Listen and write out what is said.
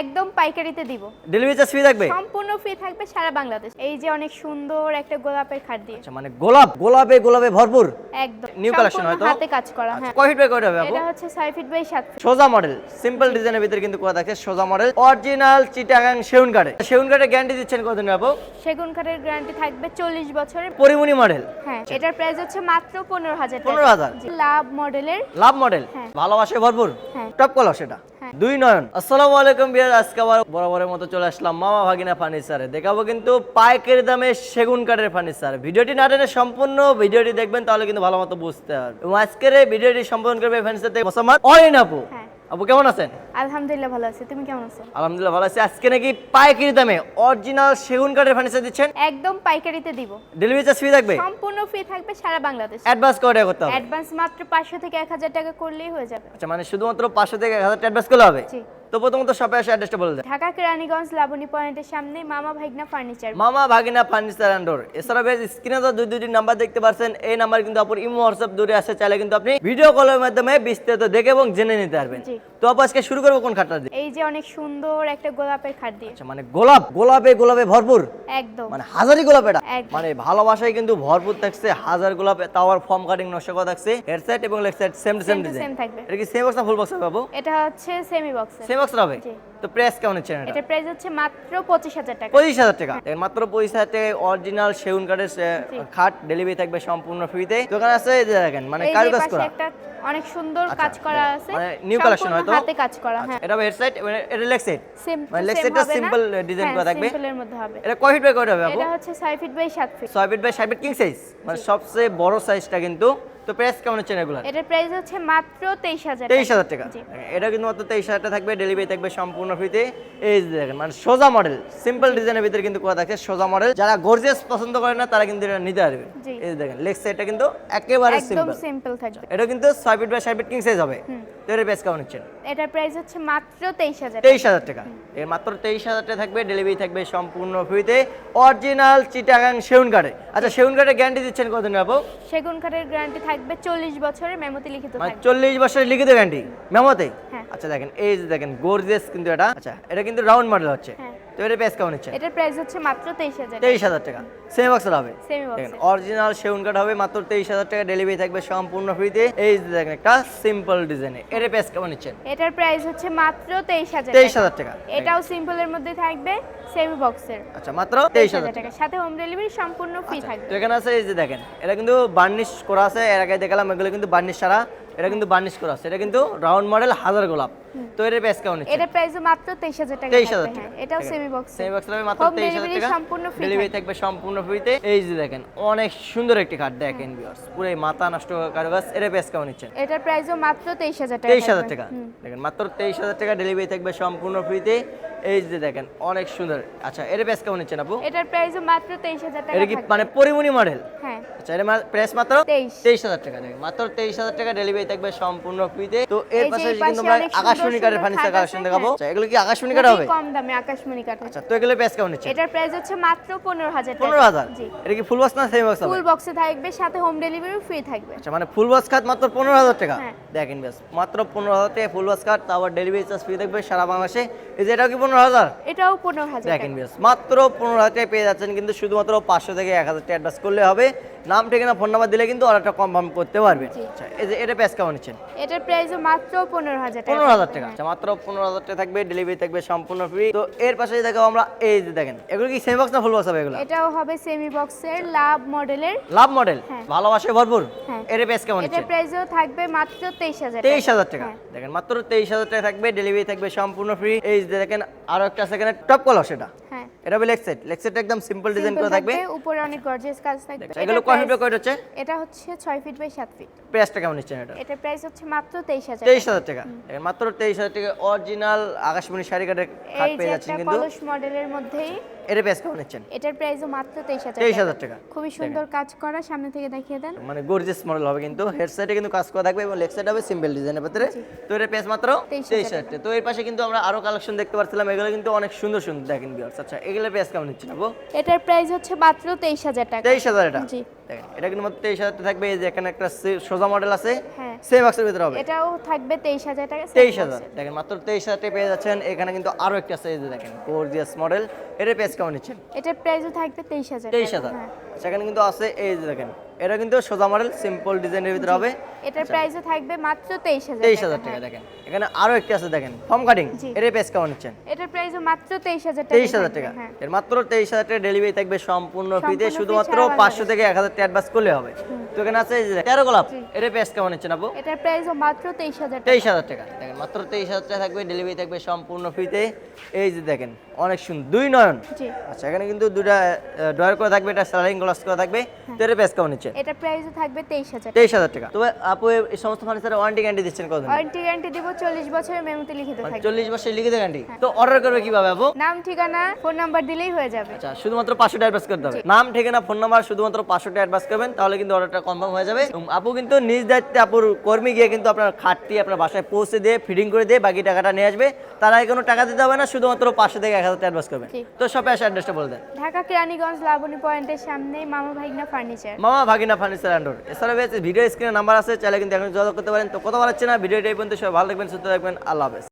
একদম পাইকারিতে দিব। ডেলিভারি চার্জ ফ্রি থাকবে? সম্পূর্ণ ফ্রি থাকবে সারা বাংলাদেশ। এই যে অনেক সুন্দর একটা গোলাপের খাট দিয়ে। আচ্ছা মানে গোলাপ গোলাপে গোলাপে ভরপুর? একদম। Collection সম্পূর্ণ হয়তো? হাতে কাজ করা হ্যাঁ। কয় ফিট বাই কয়টা হবে এটা হচ্ছে ছয় ফিট বাই সাত ফিট সোজা মডেল সিম্পল ডিজাইনের ভিতরে কিন্তু করা থাকে সোজা মডেল অরিজিনাল চিটাগাং সেগুন কাঠে সেগুন কাঠে গ্যারান্টি দিচ্ছেন কতদিন আপু? সেগুন কাঠের গ্যারান্টি থাকবে চল্লিশ বছরের পরিমণি মডেল হ্যাঁ এটার প্রাইস হচ্ছে মাত্র পনেরো হাজার 15,000 জি, লাভ মডেলের লাভ মডেল হ্যাঁ। ভালোবাসে ভরপুর। হ্যাঁ। টপ কলার সেটা। হ্যাঁ। দুই নয়ন। আসসালামু আলাইকুম বিয়ার আজকে আবার বরাবরের মতো চলে আসলাম মামা ভাগিনা ফার্নিচারে। দেখাবো কিন্তু পাইকারি দামে সেগুন কাঠের ফার্নিচার। ভিডিওটি না টেনে সম্পূর্ণ ভিডিওটি দেখবেন তাহলে কিন্তু ভালো মতো বুঝতে পারবে এবং আজকের এই ভিডিওটি সম্পূর্ণ করবে ফার্নিচার থেকে মোসাম্মদ অরিন আপু। হ্যাঁ। আপু কেমন আছেন? আলহামদুলিল্লাহ ভালো আছে। তুমি কেমন আছো? আলহামদুলিল্লাহ ভালো আছি। আজকে নাকি পাইকারি দামে অরিজিনাল সেগুন কাঠের ফার্নিচার দিচ্ছেন? একদম পাইকারিতে দিব। ডেলিভারি চার্জ ফ্রি থাকবে? সম্পূর্ণ ফ্রি থাকবে সারা বাংলাদেশ। অ্যাডভান্স করে করতে হবে? অ্যাডভান্স মাত্র পাঁচশো থেকে এক হাজার টাকা করলেই হয়ে যাবে। আচ্ছা মানে শুধুমাত্র পাঁচশো থেকে এক হাজার অ্যাডভান্স করলে হবে? জি। তো প্রথমত সবাই এসে অ্যাড্রেসটা বলে দেন। ঢাকা কেরানীগঞ্জ লাবণী পয়েন্টের সামনে মামা ভাগনা ফার্নিচার মামা ভাগিনা ফার্নিচার অ্যান্ড ডোর এছাড়া বেশ স্ক্রিনে তো দুই দুইটি নাম্বার দেখতে পাচ্ছেন এই নাম্বার কিন্তু আপনার ইমো হোয়াটসঅ্যাপ দূরে আসে চাইলে কিন্তু আপনি ভিডিও কলের মাধ্যমে বিস্তারিত দেখে এবং জেনে নিতে পারবেন। তো আপু আজকে শুরু করব কোন খাটটা দিয়ে? এই যে অনেক সুন্দর একটা গোলাপের খাট দিয়ে। আচ্ছা মানে গোলাপ গোলাপে গোলাপে ভরপুর? একদম। মানে হাজারি গোলাপ এটা? মানে ভালোবাসায় কিন্তু ভরপুর থাকছে হাজার গোলাপ টাওয়ার ফর্ম কাটিং নকশা করা থাকছে হেড সাইড এবং leg side same same design এটা কি সেম বক্স না ফুল বক্স হবে বাবু? এটা হচ্ছে সেমি বক্স সেম বক্স হবে? জি। তো প্রাইস কেমন হচ্ছে এটা? প্রাইস হচ্ছে মাত্র পঁচিশ হাজার টাকা। পঁচিশ হাজার টাকা। দেখেন, মাত্র পঁচিশ হাজার টাকায় অরিজিনাল সেগুন কাঠের খাট ডেলিভারি থাকবে সম্পূর্ণ ফ্রিতে। দোকান আছে দেখেন মানে কারুকাজ করা। অনেক সুন্দর আচ্ছা, কাজ করা আছে। মানে new collection হয়তো? হাতে কাজ করা হ্যাঁ। এটা হেড সাইড এটা লেগ সাইড মানে side টা simple design করা থাকবে। সিম্পলের মধ্যে হবে। এটা কয় ফিট বাই কয়টা হবে আপু এটা হচ্ছে ছয় ফিট বাই সাত ফিট ছয় ফিট বাই সাত ফিট কিং সাইজ মানে সবচেয়ে বড় সাইজটা কিন্তু তো প্রাইস কেমন হচ্ছে এগুলো এটার প্রাইস হচ্ছে মাত্র 23000 23000 টাকা। এটা কিন্তু মাত্র তেইশ হাজার টাকা থাকবে ডেলিভারি থাকবে সম্পূর্ণ ফ্রিতে এই যে দেখেন মানে সোজা মডেল সিম্পল ডিজাইনের ভিতরে কিন্তু করা থাকে সোজা মডেল যারা গর্জিয়াস পছন্দ করে না তারা কিন্তু এটা নিতে পারবে। এই যে দেখেন লেগ সাইডটা কিন্তু একেবারে সিম্পল একদম সিম্পল থাকবে। এটা কিন্তু সাইফিট feet by 6 feet king size হবে। তো এর প্রাইস কেমন হচ্ছে? এটার প্রাইস হচ্ছে মাত্র তেইশ হাজার তেইশ হাজার টাকা। এর মাত্র তেইশ হাজার টাকা থাকবে ডেলিভারি থাকবে সম্পূর্ণ ফ্রিতে অরিজিনাল চিটাগাং সেগুন কাঠে আচ্ছা সেগুন কাঠে গ্যারান্টি দিচ্ছেন কতদিন আপু? সেগুন কাঠের গ্যারান্টি থাকবে চল্লিশ বছরের মেমোতে লিখিত মানে চল্লিশ বছরের লিখিত গ্যারান্টি মেমোতে? হ্যাঁ। আচ্ছা দেখেন এই যে দেখেন গর্জিয়াস কিন্তু এটা। আচ্ছা এটা কিন্তু রাউন্ড মডেল হচ্ছে। হ্যাঁ। তো এর প্রাইস কেমন হচ্ছে? এটার প্রাইস হচ্ছে মাত্র তেইশ হাজার তেইশ হাজার টাকা। সেমি বক্সের হবে? সেমি বক্স অরিজিনাল সেগুন কাঠ হবে মাত্র তেইশ হাজার টাকা ডেলিভারি থাকবে সম্পূর্ণ ফ্রিতে এই যে দেখেন একটা সিম্পল ডিজাইনে এর প্রাইস কেমন নিচ্ছেন এটার প্রাইস হচ্ছে মাত্র তেইশ হাজার তেইশ হাজার টাকা। এটাও সিম্পলের মধ্যে থাকবে সেমি বক্সের আচ্ছা মাত্র তেইশ হাজার টাকা। সাথে হোম ডেলিভারি সম্পূর্ণ ফ্রি থাকবে। তো এখানে আছে এই যে দেখেন এটা কিন্তু বার্নিশ করা আছে এর আগে দেখালাম এগুলো কিন্তু বার্নিশ ছাড়া এটা কিন্তু বার্নিশ করা আছে। এটা কিন্তু রাউন্ড মডেল হাজার গোলাপ। তো এর প্রাইস কেমন এটার প্রাইস মাত্র তেইশ হাজার টাকা তেইশ থাকবে, হাজার হ্যাঁ। টাকা এটাও সেমি বক্স সেমি বক্স হবে মাত্র Home তেইশ হাজার delivery টাকা। সম্পূর্ণ free ডেলিভারি থাকবে। সম্পূর্ণ ফ্রিতে এই যে দেখেন অনেক সুন্দর একটি কাঠ দেখেন ভিউয়ার্স পুরো মাথা নষ্ট কারুকাজ এর প্রাইস কেমন নিচ্ছেন এটার প্রাইসও মাত্র তেইশ হাজার টাকা তেইশ হাজার থাকবে। টাকা। দেখেন মাত্র তেইশ হাজার টাকা ডেলিভারি থাকবে সম্পূর্ণ ফ্রিতে এই যে দেখেন অনেক সুন্দর। আচ্ছা এর প্রাইস কেমন নিচ্ছেন আপু? এটার প্রাইসও মাত্র তেইশ হাজার টাকা এটা কি মানে পরিমণি মডেল হ্যাঁ। আচ্ছা এর প্রাইস মাত্র তেইশ। তেইশ হাজার টাকা। দেখেন মাত্র তেইশ হাজার টাকা ডেলিভারি থাকবে সম্পূর্ণ ফ্রিতে। তো এর পাশে কিন্তু আমরা আকাশমণি কাঠের ফার্নিচার কালেকশন দেখাবো। আচ্ছা এগুলো কি আকাশমণি কাঠ হবে? কম দামে আকাশমণি কাঠের আচ্ছা তো এগুলো প্রাইস কেমন নিচ্ছে? এটার প্রাইস হচ্ছে মাত্র পনেরো হাজার পনেরো হাজার? জি। এটা কি ফুল বক্স না সেমি বক্স ফুল বক্সে থাকবে সাথে হোম ডেলিভারি ফ্রি থাকবে। আচ্ছা মানে ফুল বক্স খাত মাত্র পনেরো হাজার টাকা? হ্যাঁ। দেখেন বেশ মাত্র পনেরো হাজার টাকা ফুল বক্স খাত তারপর ডেলিভারি চার্জ ফ্রি থাকবে সারা বাংলাদেশে। এই যে এটাও কি পনেরো হাজার? এটাও পনেরো হাজার দেখেন বেশ মাত্র পনেরো হাজার টাকা পেয়ে যাচ্ছেন কিন্তু শুধুমাত্র পাঁচশো থেকে এক হাজার টাকা অ্যাডভান্স করলে হবে। নাম ঠিকানা ফোন নাম্বার দিলে কিন্তু অর্ডারটা কনফার্ম করতে পারবেন আচ্ছা এটা প্রাইস কেমন নিচ্ছেন? এটার প্রাইসও মাত্র পনেরো হাজার টাকা। পনেরো হাজার টাকা। আচ্ছা মাত্র পনেরো হাজার টাকা থাকবে ডেলিভারি থাকবে সম্পূর্ণ ফ্রি তো এর পাশে দেখাবো আমরা এই যে দেখেন এগুলো কি সেমি বক্স না ফুল বক্স হবে এগুলো? এটাও হবে সেমি বক্সের লাভ মডেলের লাভ মডেল। ভালোবাসে ভরপুর? হ্যাঁ। এর প্রাইস কেমন এটার প্রাইসও থাকবে মাত্র তেইশ হাজার তেইশ হাজার টাকা। হ্যাঁ। দেখেন মাত্র তেইশ হাজার টাকা থাকবে ডেলিভারি থাকবে সম্পূর্ণ ফ্রি এই যে দেখেন আরও একটা সেখানে টপ কলার সেটা। হ্যাঁ। এটা হবে লেক্সেট লেক্সেট একদম সিম্পল ডিজাইন করা থাকবে উপরে অনেক গর্জিয়াস কাজ থাকবে। এগুলো কয় ফিট কয় হচ্ছে? এটা হচ্ছে 6 ফিট বাই 7 ফিট প্রাইসটা কেমন নিচ্ছেন এটা? এটা প্রাইস হচ্ছে মাত্র তেইশ হাজার তেইশ হাজার টাকা। দেখেন মাত্র তেইশ হাজার টাকা অরিজিনাল আকাশমণি শাড়ি কাঠের খাট এই যে পেয়ে যাচ্ছেন একটা কিন্তু। কলস মডেলের মধ্যেই এর প্রাইস কেমন নিচ্ছেন? এটার প্রাইসও মাত্র তেইশ হাজার টাকা। খুবই সুন্দর কাজ করা সামনে থেকে দেখিয়ে দেন। মানে গর্জিয়াস মডেল হবে কিন্তু। হেড সাইডে কিন্তু কাজ করা থাকবে এবং লেগ সাইড হবে সিম্পল ডিজাইনের ভিতরে। তো এর প্রাইস মাত্র 23,000 তেইশ হাজার টাকা। তো এর পাশে কিন্তু আমরা আরও কালেকশন দেখতে পাচ্ছিলাম এগুলো কিন্তু অনেক সুন্দর সুন্দর। দেখেন ভিউয়ার্স আচ্ছা এগুলোর প্রাইস কেমন নিচ্ছেন আপু? এটার প্রাইস হচ্ছে মাত্র তেইশ হাজার টাকা। তেইশ হাজার টাকা। জি। দেখেন এটা কিন্তু মাত্র তেইশ হাজার থাকবে এই যে এখানে একটা সোজা মডেল আছে হ্যাঁ। সেম বক্সের ভিতরে হবে। এটাও থাকবে তেইশ হাজার টাকা তেইশ হাজার। দেখেন মাত্র তেইশ হাজার টাকা পেয়ে যাচ্ছেন। এখানে কিন্তু আরও একটা আছে এই যে দেখেন গর্জিয়াস মডেল এটা প্রাইস কেমন নিচ্ছেন? এটার প্রাইসও থাকবে তেইশ হাজার তেইশ হাজার। হ্যাঁ। সেখানে কিন্তু আছে এই যে দেখেন এটা কিন্তু সোজা মডেল সিম্পল ডিজাইনের ভিতরে হবে। এটার প্রাইসও থাকবে মাত্র তেইশ হাজার তেইশ হাজার টাকা হ্যাঁ। দেখেন এখানে আরও একটি আছে দেখেন ফর্ম কাটিং এর প্রাইস কেমন নিচ্ছেন এটার প্রাইসও মাত্র তেইশ হাজার টাকা তেইশ হাজার টাকা হ্যাঁ এর মাত্র তেইশ হাজার টাকা ডেলিভারি থাকবে সম্পূর্ণ ফ্রিতে শুধুমাত্র free সারা পাঁচশো থেকে এক হাজার টাকা অ্যাডভান্স করলে হবে তো এখানে আছে এই যে তেরো গোলাপ এর প্রাইস কেমন নিচ্ছেন আপু এটার প্রাইসও মাত্র তেইশ হাজার টাকা তেইশ হাজার টাকা দেখেন মাত্র তেইশ হাজার টাকা থাকবে ডেলিভারি থাকবে সম্পূর্ণ ফ্রিতে এই যে দেখেন অনেক সুন্দর দুই নয়ন জি আচ্ছা এখানে কিন্তু দুটা ড্রয়ার করে থাকবে এটা স্যালারিং গ্লাস করা থাকবে তো এর প্রাইস কেমন নিচ্ছে এটার প্রাইসও থাকবে তেইশ হাজার তেইশ হাজার টাকা তবে আপু এই সমস্ত ফার্নিচারে ওয়ারেন্টি গ্যারান্টি দিচ্ছেন কত ওয়ারেন্টি গ্যারান্টি দিব চল্লিশ বছরের মেমোতে লিখিত থাকবে। চল্লিশ বছর লিখিত গ্যারান্টি তো অর্ডার করবে কীভাবে আপু? নাম ঠিকানা ফোন নাম্বার দিলেই হয়ে যাবে। আচ্ছা শুধুমাত্র পাঁচশো টাকা অ্যাডভান্স করতে হবে। নাম ঠিকানা ফোন নাম্বার শুধুমাত্র পাঁচশো টাকা অ্যাডভান্স করবেন তাহলে কিন্তু অর্ডারটা কনফার্ম হয়ে যাবে। আপু কিন্তু নিজ দায়িত্বে আপুর কর্মী গিয়ে কিন্তু আপনার খাটটি আপনার বাসায় পৌঁছে দিয়ে ফিটিং করে দিয়ে বাকি টাকাটা নিয়ে আসবে। তার কোনো টাকা দিতে হবে না শুধুমাত্র পাঁচশো থেকে এক হাজার টাকা অ্যাডভান্স করবেন। তো শপে আসে অ্যাড্রেসটা বলে দেন। ঢাকা কেরানীগঞ্জ লাবণী পয়েন্টের সামনে মামা ভাইগনা ফার্নিচার মামা ভাগিনা ফার্নিচার এছাড়া ভিডিও স্ক্রিনে নাম্বার আছে চাইলে কিন্তু এখন যোগাযোগ করতে পারেন। তো কথা বলাচ্ছে না, ভিডিওটা পর্যন্ত। সবাই ভালো থাকবেন, সুস্থ থাকবেন। আল্লাহ হাফেজ।